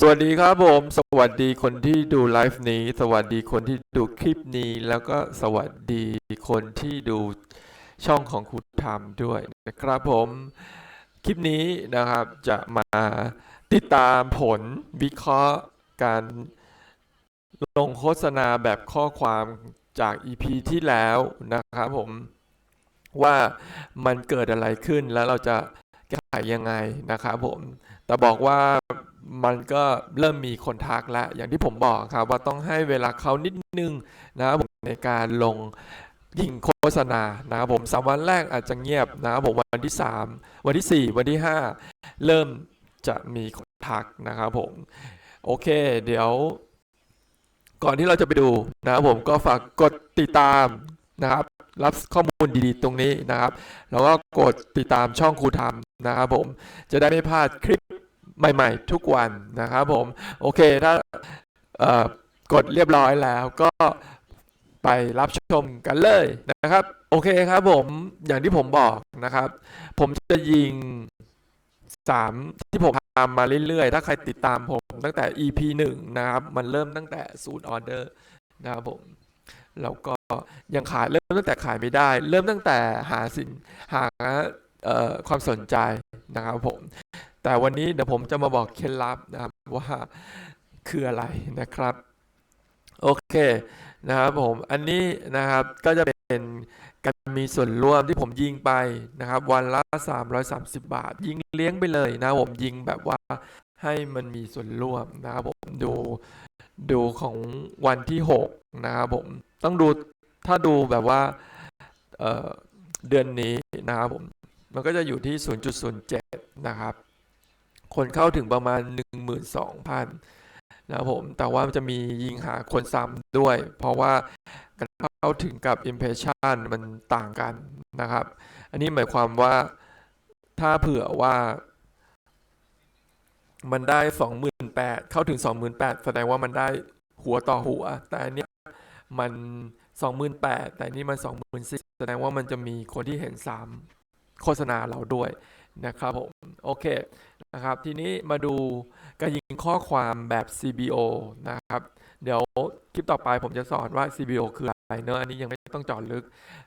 สวัสดีครับผม สวัสดีคนที่ดูไลฟ์นี้ สวัสดีคนที่ดูคลิปนี้ แล้วก็สวัสดีคนที่ดูช่องของคุณธรรมด้วยนะครับผมคลิปนี้นะครับจะมาติดตามผลวิเคราะห์การลงโฆษณาแบบข้อความจาก EP ที่แล้วนะครับผมว่ามันเกิดอะไรขึ้นแล้วเราจะแก้ไขยังไงนะครับผม แต่บอกว่ามันก็เริ่มมีคนทักแล้วอย่างที่ผมบอกครับว่าต้องให้เวลาเขานิดนึงนะครับผมในการลงยิงโฆษณานะครับผมสามวันแรกอาจจะเงียบนะครับผมวันที่ 3 วันที่ 4 วันที่ 5 เริ่มจะมีคนทักนะครับผม โอเค เดี๋ยว ก่อนที่เราจะไปดูนะครับผมก็ฝากกดติดตามนะครับ รับข้อมูลดีๆ ตรงนี้นะครับ แล้วก็กดติดตามช่องครูทำนะครับผมจะได้ไม่พลาดคลิปใหม่ๆ ทุกวันนะครับผมโอเคถ้ากดเรียบร้อยแล้วก็ไปรับชมกันเลยนะครับ โอเคครับผมอย่างที่ผมบอกนะครับ ผมจะยิง 3 ที่ผมทำมาเรื่อยๆ ถ้าใครติดตามผมตั้งแต่ EP 1 นะครับ มันเริ่มตั้งแต่ศูนย์ออเดอร์นะครับผม แล้วก็ยังขายเริ่มตั้งแต่ขายไม่ได้ เริ่มตั้งแต่หาสินหาความสนใจนะครับผม แต่วันนี้เดี๋ยวผมจะมาบอกเคล็ดลับนะครับว่าคืออะไรนะครับ โอเคนะครับผมอันนี้นะครับก็จะเป็นการมีส่วนร่วมที่ผมยิงไปนะครับ วันละ 330 บาท ยิงเลี้ยงไปเลยนะผมยิงแบบว่า ให้มันมีส่วนร่วมนะครับผมดูดูของวันที่ 6 นะครับผม ต้องดูถ้าดูแบบว่าเเดือนนี้นะครับผม มันก็จะอยู่ที่ 0.07 นะครับ คนเข้าถึงประมาณ 12,000 นะครับผม แต่ว่าจะมียิงหาคนซ้ำด้วย เพราะว่าการเข้าถึงกับ impression มันต่างกันนะครับ อันนี้หมายความว่าถ้าเผื่อว่า มันได้28,000เข้าถึง28,000แสดงว่ามันได้หัวต่อหัว แต่อันเนี้ยมัน28,000แต่อันนี่มัน24,000แสดงว่ามันจะมีคนที่เห็นซ้ำโฆษณาเราด้วยนะครับผม โอเคนะครับ ทีนี้มาดูการยิงข้อความแบบ CBO นะครับ เดี๋ยวคลิปต่อไปผมจะสอนว่า CBO คืออะ ไรเนอะอันนี้ยังไม่ต้องจาะลึก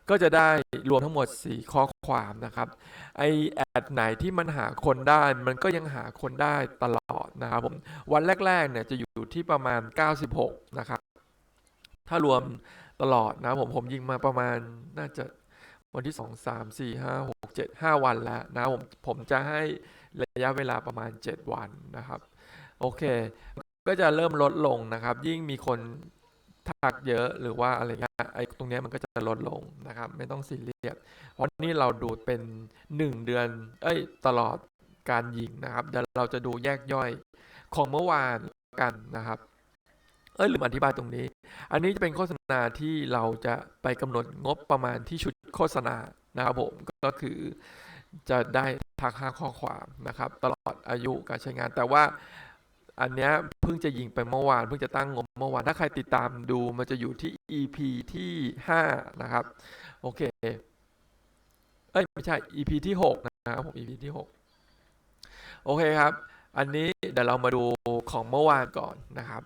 ก็จะได้รวมทั้งหมด 4 ข้อความนะครับ ไอแอดไหนที่มันหาคนได้ มันก็ยังหาคนได้ตลอดนะครับผมวันแรกๆเนี่ยจะอยู่ที่ประมาณ 96 นะครับ ถ้ารวมตลอดนะผมผมยิงมาประมาณน่าจะวันที่ 2 3 4 5 6 7 5 วันแล้วนะผมผมจะให้ระยะเวลาประมาณ 7 วันนะครับ โอเค ก็จะเริ่มลดลงนะครับ ยิ่งมีคน ทักเยอะหรือว่าอะไรเงี้ยไอ้ตรงเนี้ยมันก็จะลดลงนะครับ ไม่ต้องซีเรียสเพราะนี่เราดูเป็น 1 เดือน เอ้ยตลอดการยิงนะครับเดี๋ยวเราจะดูแยกย่อยของเมื่อวานกันนะครับ เอ้ยลืมอธิบายตรงนี้ อันนี้จะเป็นโฆษณาที่เราจะไปกำหนดงบประมาณที่ชุดโฆษณานะครับผมก็คือจะได้ทักห้าข้อความนะครับ ตลอดอายุการใช้งานแต่ว่า อันเนี้ยเพิ่งจะยิงไปเมื่อวาน เพิ่งจะตั้งงบเมื่อวาน ถ้าใครติดตามดูมันจะอยู่ที่ EP ที่ 5 นะครับ โอเค เอ้ย ไม่ใช่ EP ที่ 6 นะครับผม EP ที่ 6 โอเคครับ อันนี้เดี๋ยวเรามาดูของเมื่อวานก่อนนะครับ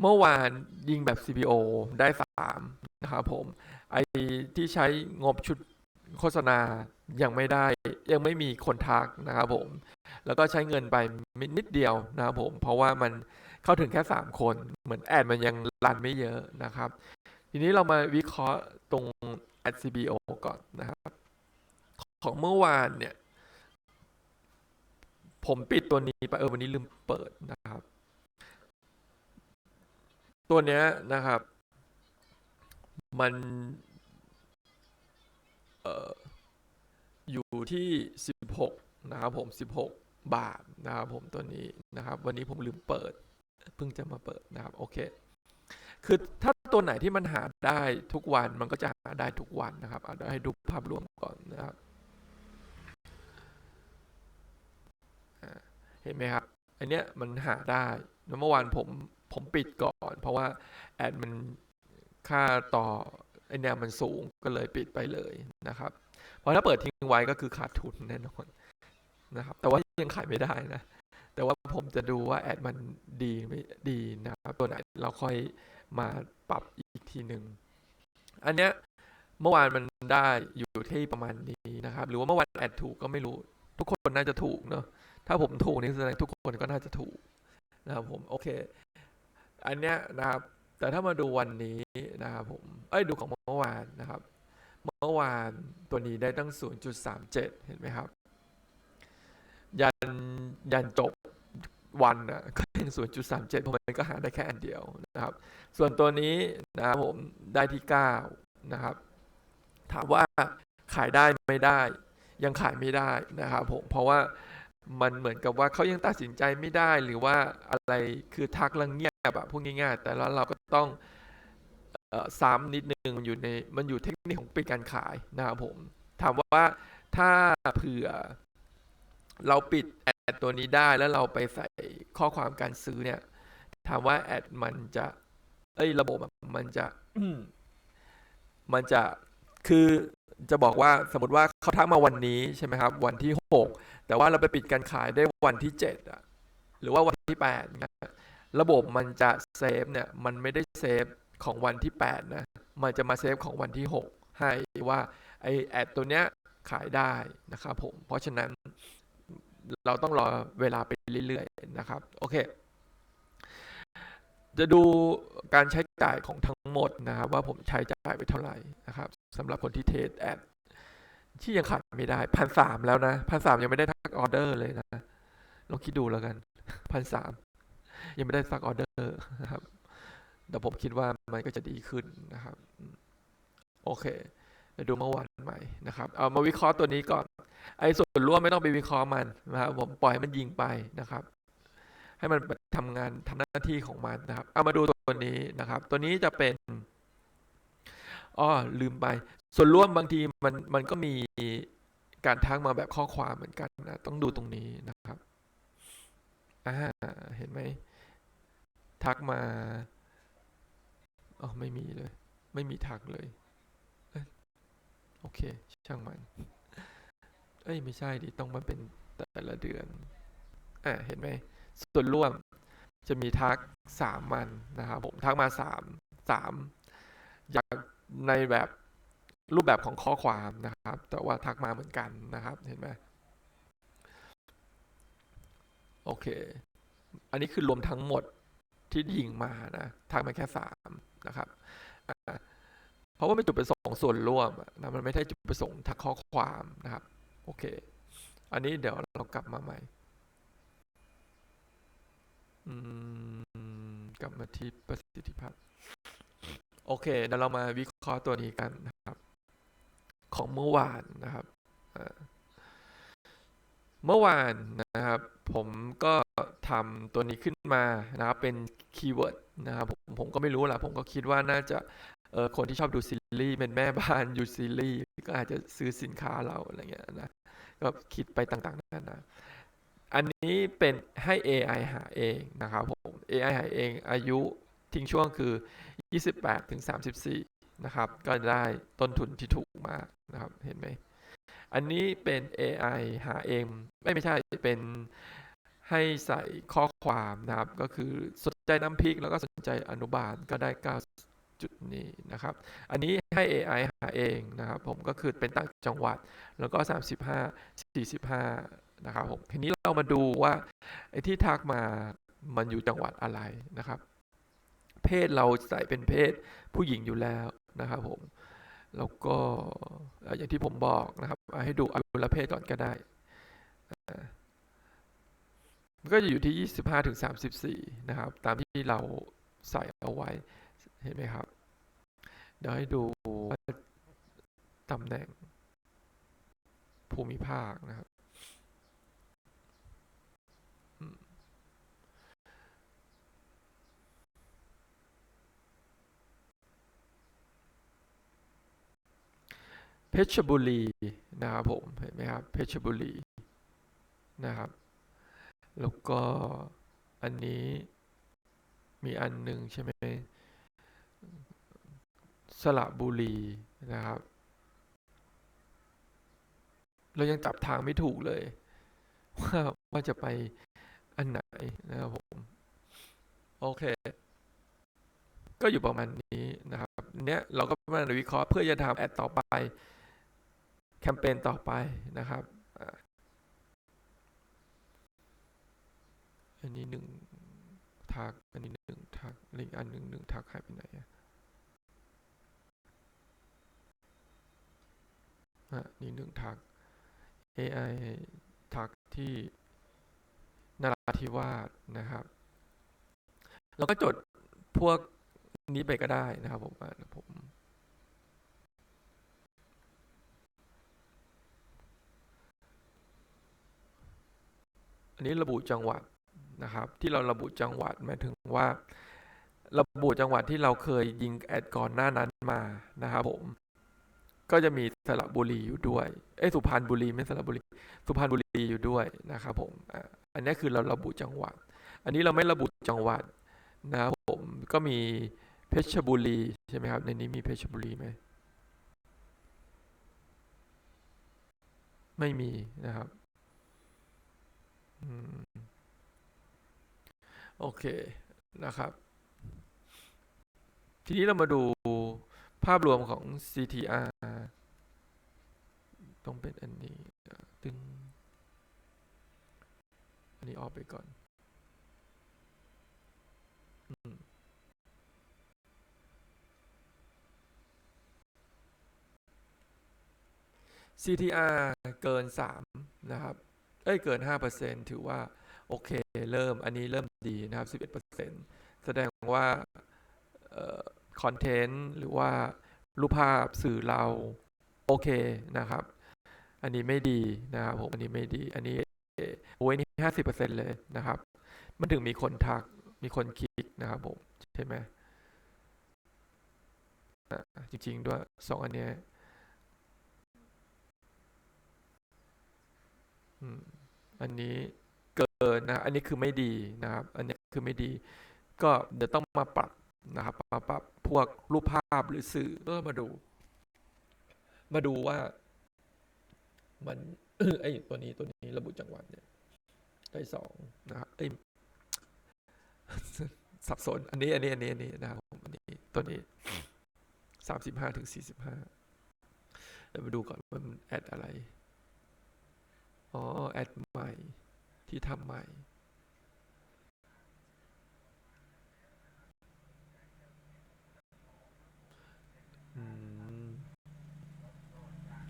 เมื่อวานยิงแบบ CPO ได้ 3 นะครับผม ไอที่ใช้งบชุด โฆษณายังไม่ได้ยังไม่มีคนทักนะครับผม แล้วก็ใช้เงินไปนิดเดียวนะครับผม เพราะว่ามันเข้าถึงแค่ 3 คนเหมือนแอดมันยังรันไม่เยอะนะครับ ทีนี้เรามาวิเคราะห์ตรง a d CPO ก่อนนะครับ ของเมื่อวานเนี่ย ผมปิดตัวนี้ไปเออวันนี้ลืมเปิดนะครับ ตัวเนี้ยนะครับ มัน ออยู่ที่ 16 นะครับผม 16 บาทนะครับผมตัวนี้นะครับ วันนี้ผมลืมเปิด เพิ่งจะมาเปิดนะครับ โอเค คือถ้าตัวไหนที่มันหาได้ทุกวันมันก็จะหาได้ทุกวันนะครับเอาเดี๋ยวให้ดูภาพรวมก่อนนะครับเห็นไหมครับ อันเนี้ยมันหาได้แล้วเมื่อวานผมผมปิดก่อน เพราะว่าแอดมันค่าต่อ ไอเนี่ยมันสูงก็เลยปิดไปเลยนะครับ เพราะถ้าเปิดทิ้งไว้ก็คือขาดทุนแน่นอนนะครับ แต่ว่ายังขายไม่ได้นะ แต่ว่าผมจะดูว่าแอดมันดีไม่ดีนะครับ ตัวไหนเราค่อยมาปรับอีกทีหนึ่ง อันเนี้ยเมื่อวานมันได้อยู่ที่ประมาณนี้นะครับ หรือว่าเมื่อวานแอดถูกก็ไม่รู้ ทุกคนน่าจะถูกเนอะถ้าผมถูกนี่แสดงทุกคนก็น่าจะถูกนะครับผม โอเค อันเนี้ยนะครับ แต่ถ้ามาดูวันนี้นะครับผม เอ้ยดูของเมื่อวานนะครับ เมื่อวานตัวนี้ได้ตั้ง 0.37 เห็นไหมครับ ยันยันจบวันอะก็ยัง0.37 เพราะมันก็หาได้แค่อันเดียวนะครับ ส่วนตัวนี้นะครับผมได้ที่ 9 นะครับ ถามว่าขายได้ไม่ได้ ยังขายไม่ได้นะครับผม เพราะว่ามันเหมือนกับว่าเขายังตัดสินใจไม่ได้หรือว่าอะไรคือทักลังเงียบ อะพูดง่ายๆ แต่แล้วเราก็ต้องซ้ำนิดนึงมันอยู่ในมันอยู่เทคนิคของปิดการขายนะครับผม ถามว่าถ้าเผื่อเราปิดแอดตัวนี้ได้แล้วเราไปใส่ข้อความการซื้อเนี่ย ถามว่าแอดมันจะ เอ้ยระบบมันจะมันจะคือจะบอกว่าสมมติว่าเขาทักมาวันนี้ใช่ไหมครับ วันที่6แต่ว่าเราไปปิดการขายได้วันที่7อะหรือว่าวันที่8นะ ระบบมันจะเซฟเนี่ยมันไม่ได้เซฟของวันที่ 8 นะ มันจะมาเซฟของวันที่ 6 ให้ว่าไอแอดตัวเนี้ยขายได้นะครับผม เพราะฉะนั้นเราต้องรอเวลาไปเรื่อยๆนะครับ โอเค จะดูการใช้จ่ายของทั้งหมดนะครับ ว่าผมใช้จ่ายไปเท่าไหร่นะครับสำหรับคนที่เทรดแอดที่ยังขายไม่ได้พันสามแล้วนะพันสามยังไม่ได้ทักออเดอร์เลยนะลองคิดดูแล้วกันพันสาม ยังไม่ได้สักออเดอร์นะครับแต่ผมคิดว่ามันก็จะดีขึ้นนะครับ โอเคเดี๋ยวดูเมื่อวานใหม่นะครับเอามาวิเคราะห์ตัวนี้ก่อนไอ้ส่วนร่วมไม่ต้องไปวิเคราะห์มันนะครับผมปล่อยให้มันยิงไปนะครับ ให้มันทำงานทำหน้าที่ของมันนะครับ เอามาดูตัวนี้นะครับ ตัวนี้จะเป็นอ๋อลืมไป ส่วนร่วมบางทีมันมันก็มีการทักมาแบบข้อความเหมือนกันนะต้องดูตรงนี้นะครับอ่าเห็นไหม ทักมาอ๋อไม่มีเลย ไม่มีทักเลยเอโอเค ช่างมัน เอ้ย ไม่ใช่ดิต้องมาเป็นแต่ละเดือน อ่าเห็นไหม ส่วนร่วมจะมีทักสามมันนะครับผมทักมาสามสามอยากในแบบรูปแบบของข้อความนะครับ แต่ว่าทักมาเหมือนกันนะครับ เห็นไหมโอเค อันนี้คือรวมทั้งหมด ที่ยิงมานะทักมาแค่สามนะครับเพราะว่าเป็นจุดประสงค์ส่วนร่วมนะมันไม่ใช่จุดประสงค์ทักข้อความนะครับ โอเค อันนี้เดี๋ยวเรากลับมาใหม่กลับมาที่ประสิทธิภาพโอเคเดี๋ยวเรามาวิเคราะห์ตัวนี้กันนะครับ ของเมื่อวานนะครับเมื่อวานนะครับ ผมก็ ทำตัวนี้ขึ้นมานะครับเป็นคีย์เวิร์ดนะครับผมผมก็ไม่รู้แหละผมก็คิดว่าน่าจะเออคนที่ชอบดูซีรีส์เป็นแม่บ้านอยู่ซีรีส์ก็อาจจะซื้อสินค้าเราอะไรเงี้ยนะก็คิดไปต่างๆนานาอันนี้เป็นให้ AI หาเองนะครับผม AI หาเองอายุทิ้งช่วงคือ 28ถึง34 นะครับ ก็ได้ต้นทุนที่ถูกมากนะครับ เห็นไหม อันนี้เป็น AI หาเอง ไม่ไม่ใช่เป็น ให้ใส่ข้อความนะครับ ก็คือสนใจน้ำพริกแล้วก็สนใจอนุบาลก็ได้ 9 จุดนี้นะครับ อันนี้ให้ AI หาเองนะครับ ผมก็คือเป็นต่างจังหวัดแล้วก็ 35 45 นะครับผมทีนี้เรามาดูว่าไอ้ที่ทักมามันอยู่จังหวัดอะไรนะครับ เพศเราใส่เป็นเพศผู้หญิงอยู่แล้วนะครับผมแล้วก็อย่างที่ผมบอกนะครับ ให้ดูอายุละเพศก่อนก็ได้ มันก็จะอยู่ที่ 25ถึง34 นะครับ ตามที่เราใส่เอาไว้ เห็นไหมครับ เดี๋ยวให้ดูว่าตำแหน่งภูมิภาคนะครับ เพชรบุรีนะครับผม เห็นไหมครับ เพชรบุรีนะครับ แล้วก็อันนี้มีอันหนึ่งใช่ไหมสระบุรีนะครับ เรายังจับทางไม่ถูกเลย ว่าว่าจะไปอันไหนนะครับผม โอเค ก็อยู่ประมาณนี้นะครับ เนี้ยเราก็มาวิเคราะห์เพื่อจะทำแอดต่อไป แคมเปญต่อไปนะครับ อันนี้หนึ่งทัก อันนี้หนึ่งทักลิงก์อันหนึ่งหนึ่งทักหายไปไหนอะอะนี่หนึ่งทัก AI ทักที่นราธิวาสนะครับเราก็จดพวกนี้ไปก็ได้นะครับผมนะผมอันนี้ระบุจังหวัด นะครับ ที่เราระบุจังหวัดหมายถึงว่า ระบุจังหวัดที่เราเคยยิงแอดก่อนหน้านั้นมานะครับผม ก็จะมีสระบุรีอยู่ด้วย เอ้สุพรรณบุรีไม่สระบุรี สุพรรณบุรีอยู่ด้วยนะครับผมอันนี้คือเราระบุจังหวัด อันนี้เราไม่ระบุจังหวัดนะครับผมก็มีเพชรบุรีใช่ไหมครับในนี้มีเพชรบุรีไหมไม่มีนะครับ อืม โอเคนะครับ ทีนี้เรามาดูภาพรวมของ CTR ต้องเป็นอันนี้ตึงอันนี้ออกไปก่อนอ CTR เกิน 3 นะครับ เอ้ย เกิน 5%ถือว่า โอเค เริ่มอันนี้เริ่มดีนะครับ 11%แสดงว่าคอนเทนต์หรือว่ารูปภาพสื่อเราโอเคนะครับ อันนี้ไม่ดีนะครับผมอันนี้ไม่ดี อันนี้โอ้ยนี่50%เลยนะครับ มันถึงมีคนทักมีคนคลิกนะครับผมใช่ไหมจริง ๆ ด้วยสองอันเนี้ยอันนี้ เกินนะอันนี้คือไม่ดีนะครับ อันนี้คือไม่ดี ก็เดี๋ยวต้องมาปรับนะครับมาปรับพวกรูปภาพหรือสื่อก็มาดู มาดูว่า มันไอ้ตัวนี้ตัวนี้ระบุจังหวัดเนี่ยได้สองนะครับเอ้สับสน อันนี้ อันนี้ อันนี้ อันนี้นะครับอันนี้ตัวนี้สามสิบห้าถึงสี่สิบห้าเดี๋ยวมาดูก่อนว่ามันแอดอะไร อ๋อ แอดใหม่ ที่ทำใหม่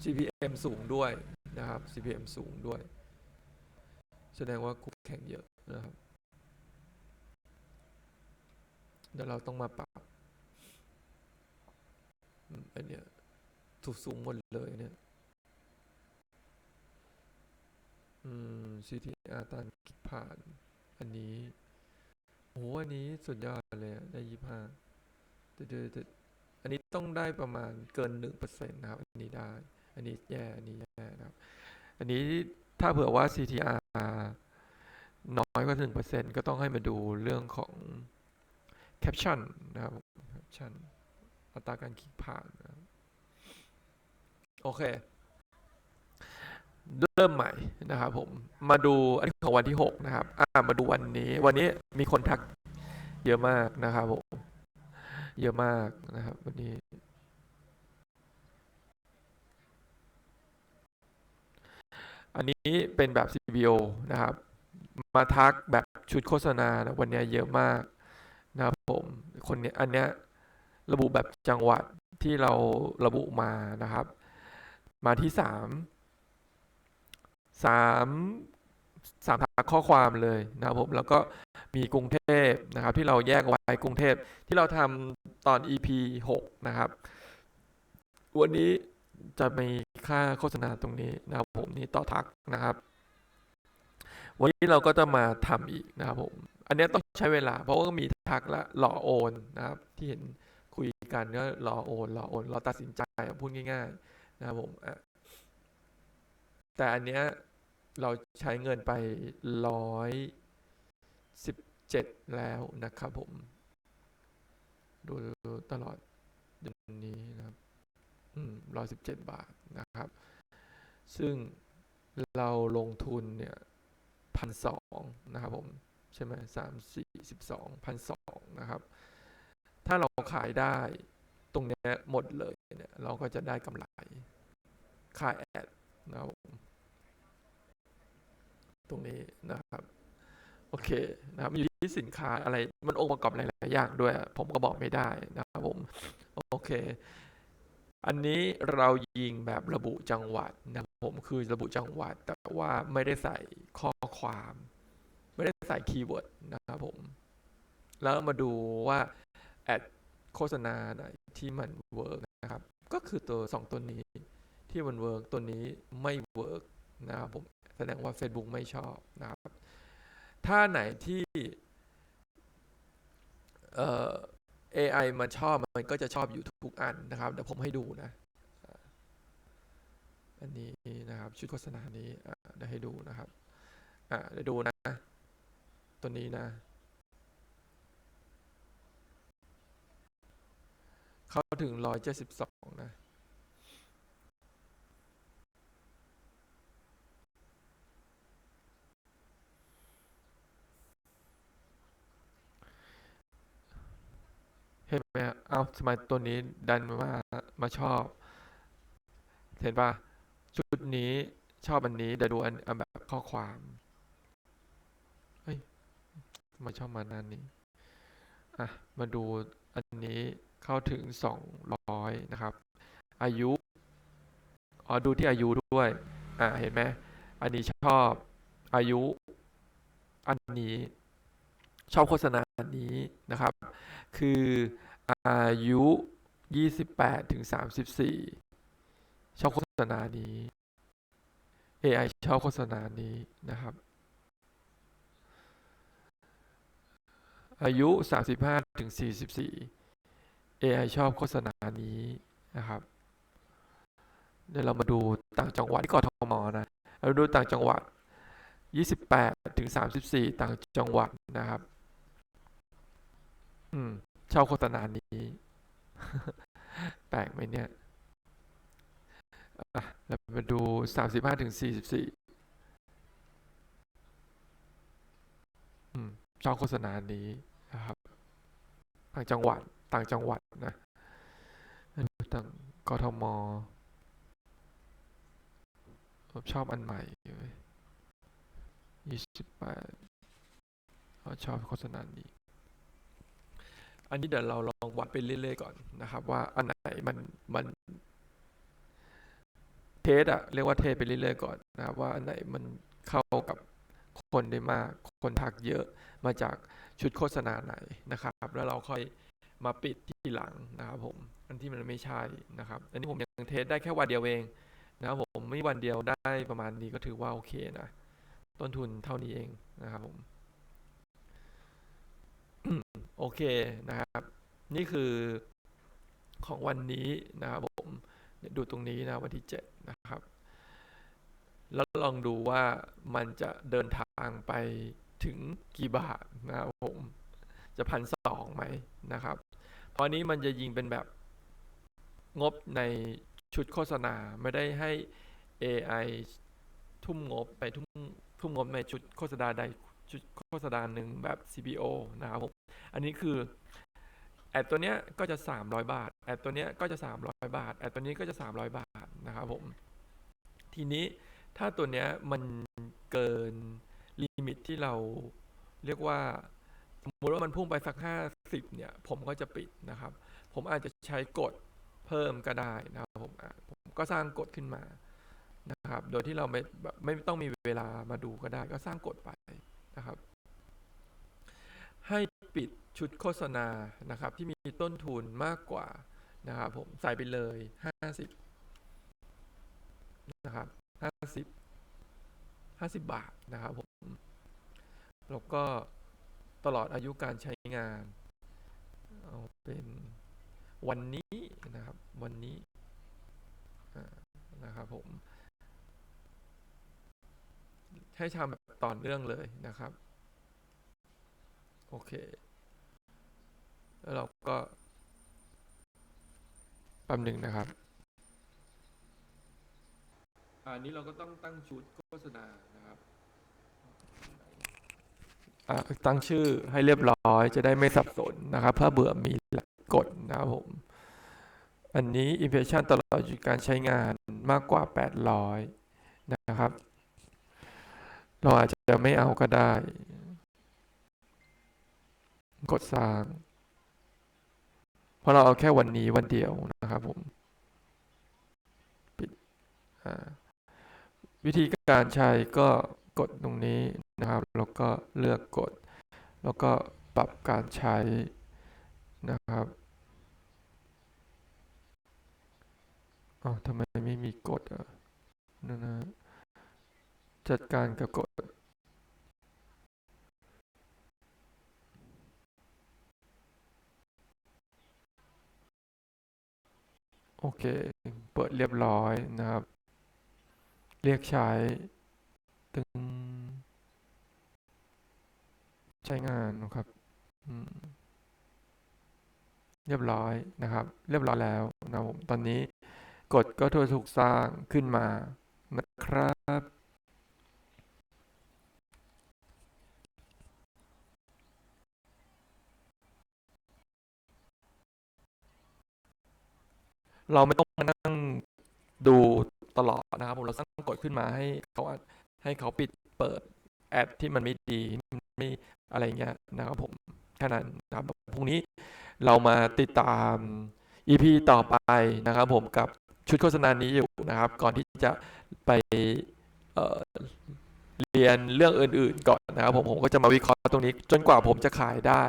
CPM สูงด้วยนะครับ CPM สูงด้วย แสดงว่าคู่แข่งเยอะนะครับ เดี๋ยวเราต้องมาปรับอันเนี้ยถูกสูงหมดเลยเนี่ย อืม CTR ตันคลิกผ่าน อันนี้โอ้โหอันนี้สุดยอดเลยอะได้ยี่ห้าแต่แต่แต่อันนี้ต้องได้ประมาณเกินหนึ่งเปอร์เซ็นต์นะครับ อันนี้ได้ อันนี้แย่ อันนี้แย่นะครับ อันนี้ถ้าเผื่อว่า CTR น้อยกว่าหนึ่งเปอร์เซ็นต์ก็ต้องให้มาดูเรื่องของแคปชั่นนะครับแคปชั่นอัตราการคลิกผ่านนะครับโอเค เริ่มใหม่นะครับผมมาดูอันนี้ของวันที่ 6 นะครับอ่ามาดูวันนี้วันนี้มีคนทักเยอะมากนะครับผมเยอะมากนะครับ วันนี้ อันนี้เป็นแบบ CBO นะครับ มาทักแบบชุดโฆษณานะวันนี้เยอะมากนะครับผมคนเนี้ยอันเนี้ยระบุแบบจังหวัดที่เราระบุมานะครับ มาที่สาม สามสามทักข้อความเลยนะครับผมแล้วก็มีกรุงเทพนะครับ ที่เราแยกไว้กรุงเทพที่เราทำตอน EP 6 นะครับ วันนี้จะมีค่าโฆษณาตรงนี้นะครับผมนี่ต่อทักนะครับ วันนี้เราก็จะมาทำอีกนะครับผมอันเนี้ยต้องใช้เวลา เพราะว่ามีทักและรอโอนนะครับ ที่เห็นคุยกันก็รอโอนรอโอนเรอตัดสินใจพูดง่าย ๆ นะครับผมแต่อันเนี้ย เราใช้เงินไปร้อยสิบเจ็ดแล้วนะครับผม ดูตลอดเดือนนี้นะครับอืมร้อยสิบเจ็ดบาทนะครับ ซึ่งเราลงทุนเนี่ยพันสองนะครับผมเฉช่ไหมสามสี่สิบสองพันสองนะครับ ถ้าเราขายได้ตรงเนี้ยหมดเลยเนี่ยเราก็จะได้กำไร ค่าแอดนะครับผม ตรงนี้นะครับ โอเคนะครับอยู่ที่สินค้าอะไรมันองค์ประกอบหลาย ๆ อย่างด้วย ผมก็บอกไม่ได้นะครับผม โอเค อันนี้เรายิงแบบระบุจังหวัดนะครับผมคือระบุจังหวัด แต่ว่าไม่ได้ใส่ข้อความ ไม่ได้ใส่คีย์เวิร์ดนะครับผม แล้วมาดูว่าแอดโฆษณาไหนที่มันเวิร์กนะครับ ก็คือตัวสองตัวนี้ที่มันเวิร์กตัวนี้ไม่เวิร์กนะครับผม แสดงว่า Facebook ไม่ชอบนะครับถ้าไหนที่เอ่อ AI มันชอบมันก็จะชอบอยู่ทุกอันนะครับเดี๋ยวผมให้ดูนะ อันนี้นะครับชุดโฆษณานี้เดี๋ยวให้ดูนะครับอ่าเดี๋ยวดูนะ ตัวนี้นะเข้าถึงร้อยเจ็ดสิบสองนะ เห็นไหมเอาทำไมตัวนี้ดันมามาชอบ เห็นปะชุดนี้ชอบอันนี้เดี๋ยวดูอันอันแบบข้อความเฮ้ยมาชอบมานันนี้อะมาดูอันนี้เข้าถึงสองร้อยนะครับ อายุอ๋อดูที่อายุด้วยอ่าเห็นไหมอันนี้ชอบอายุ อันนี้ชอบโฆษณา อันนี้นะครับ คืออายุ 28 ถึง 34 ชอบโฆษณานี้ AI ชอบโฆษณานี้นะครับ อายุ 35 ถึง 44 AI ชอบโฆษณานี้นะครับ เดี๋ยวเรามาดูต่างจังหวัดที่กทมนะ เราดูต่างจังหวัด 28 ถึง 34 ต่างจังหวัดนะครับ อืมชอบโฆษณานี้ แปลกไหมเนี่ยเรามาดู35ถึง44อืมชอบโฆษณานี้นะครับต่างจังหวัดต่างจังหวัดนะต่างกทมผมชอบอันใหม่ยี่สิบแปดชอบโฆษณานี้ อันนี้เดี๋ยวเราลองวัดไปเรื่อยๆก่อนนะครับ ว่าอันไหนมันมันเทสอะเรียกว่าเทสไปเรื่อยๆก่อนนะครับว่าอันไหนมันเข้ากับคนได้มากคนทักเยอะมาจากชุดโฆษณาไหนนะครับ แล้วเราค่อยมาปิดที่หลังนะครับผมอันที่มันไม่ใช่นะครับ อันนี้ผมยังเทสได้แค่วันเดียวเองนะครับผมไม่วันเดียวได้ประมาณนี้ก็ถือว่าโอเคนะ ต้นทุนเท่านี้เองนะครับผม โอเคนะครับ นี่คือของวันนี้นะครับผมดูตรงนี้นะวันที่เจ็ดนะครับ แล้วลองดูว่ามันจะเดินทางไปถึงกี่บาทนะครับผม จะพันสองไหมนะครับ เพราะนี้มันจะยิงเป็นแบบงบในชุดโฆษณาไม่ได้ให้ AI ทุ่มงบไปทุ่มทุ่มงบในชุดโฆษณาใด ชุดโฆษณาหนึ่งแบบ CPO นะครับผม อันนี้คือแอดตัวเนี้ยก็จะ 300 บาท แอดตัวเนี้ยก็จะ 300 บาท แอดตัวนี้ก็จะ 300 บาทนะครับผม ทีนี้ถ้าตัวเนี้ยมันเกินลิมิตที่เราเรียกว่าสมมติว่ามันพุ่งไปสัก 50 เนี่ย ผมก็จะปิดนะครับ ผมอาจจะใช้กฎเพิ่มก็ได้นะครับผมผมก็สร้างกฎขึ้นมานะครับ โดยที่เราไม่ไม่ต้องมีเวลามาดูก็ได้ ก็สร้างกฎไป นะครับ ให้ปิดชุดโฆษณานะครับ ที่มีต้นทุนมากกว่านะครับผมใส่ไปเลย 50นะครับ50 50 บาทนะครับผม แล้วก็ตลอดอายุการใช้งาน เอาเป็นวันนี้นะครับ วันนี้นะครับผม ให้ทำแบบ ต่อเนื่องเลยนะครับ โอเค แล้วเราก็แป๊บหนึ่งนะครับ อันนี้เราก็ต้องตั้งชุดโฆษณานะครับอ่าตั้งชื่อให้เรียบร้อยจะได้ไม่สับสนนะครับถ้าเบื่อมีหลักกฎนะครับผม อันนี้ impression ตลอดอายุการใช้งานมากกว่า 800 นะครับ เราอาจจะไม่เอาก็ได้ กดสร้าง เพราะเราเอาแค่วันนี้วันเดียวนะครับผมปิดวิธีการใช้ก็กดตรงนี้นะครับ แล้วก็เลือกกด แล้วก็ปรับการใช้นะครับอ๋อทำไมไม่มีกดอะนั่นนะ จัดการกับกดโอเค เปิดเรียบร้อยนะครับ เรียกใช้ตึงใช้งานนะครับ เรียบร้อยนะครับ เรียบร้อยแล้วนะผมตอนนี้กฎก็ถูกสร้างขึ้นมานะครับ เราไม่ต้องมานั่งดูตลอดนะครับผมเราสร้างกฎขึ้นมาให้เขาให้เขาปิดเปิดแอดที่มันไม่ดีไม่อะไรเงี้ยนะครับผมแค่นั้นนะครับพรุ่งนี้เรามาติดตาม EP ต่อไปนะครับผมกับชุดโฆษณานี้อยู่นะครับ ก่อนที่จะไปเเรียนเรื่องอื่น ๆ ก่อนนะครับผมผมก็จะมาวิเคราะห์ตรงนี้ จนกว่าผมจะขายได้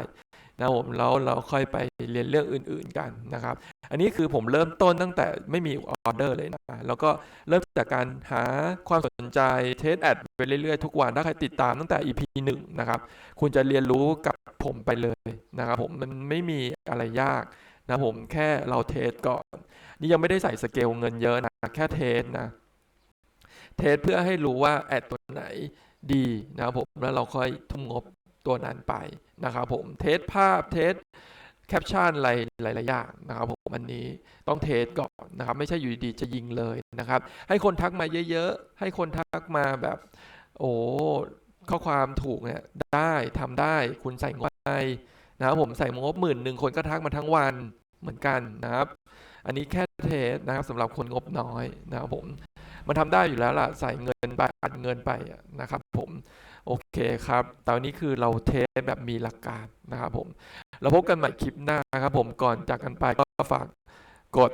นะครับผมแล้วเราค่อยไปเรียนเรื่องอื่น ๆกันนะครับ อันนี้คือผมเริ่มต้นตั้งแต่ไม่มีออเดอร์เลยนะแล้วก็เริ่มจากการหาความสนใจเทสแอดไปเรื่อยๆทุกวันถ้าใครติดตามตั้งแต่ EP หนึ่งนะครับคุณจะเรียนรู้กับผมไปเลยนะครับผมมันไม่มีอะไรยากนะผมแค่เราเทสก่อน นี่ยังไม่ได้ใส่สเกลเงินเยอะนะแค่เทสนะเทสเพื่อให้รู้ว่าแอดตัวไหนดีนะครับผมแล้วเราค่อยทุ่มงบ ตัวนั้นไปนะครับผมเทสภาพเทสแคปชั่นอะไรหลายๆอย่างนะครับผมอันนี้ต้องเทสก่อนนะครับ ไม่ใช่อยู่ดีๆจะยิงเลยนะครับ ให้คนทักมาเยอะๆ ให้คนทักมาแบบ โอ้ข้อความถูกเนี่ยได้ทำได้คุณใส่งบไปนะครับผมใส่งบหมื่นหนึ่งคนก็ทักมาทั้งวันเหมือนกันนะครับ อันนี้แค่เทสนะครับสำหรับคนงบน้อยนะครับผมมันทำได้อยู่แล้วล่ะใส่เงินไปอัดเงินไปนะครับผม โอเคครับ ตอนนี้คือเราเทสแบบมีหลักการนะครับผม เราพบกันใหม่คลิปหน้าครับผม ก่อนจากกันไปก็ฝากกด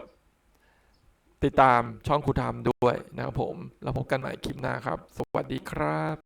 ติดตามช่องครูทามด้วยนะครับผม เราพบกันใหม่คลิปหน้าครับ สวัสดีครับ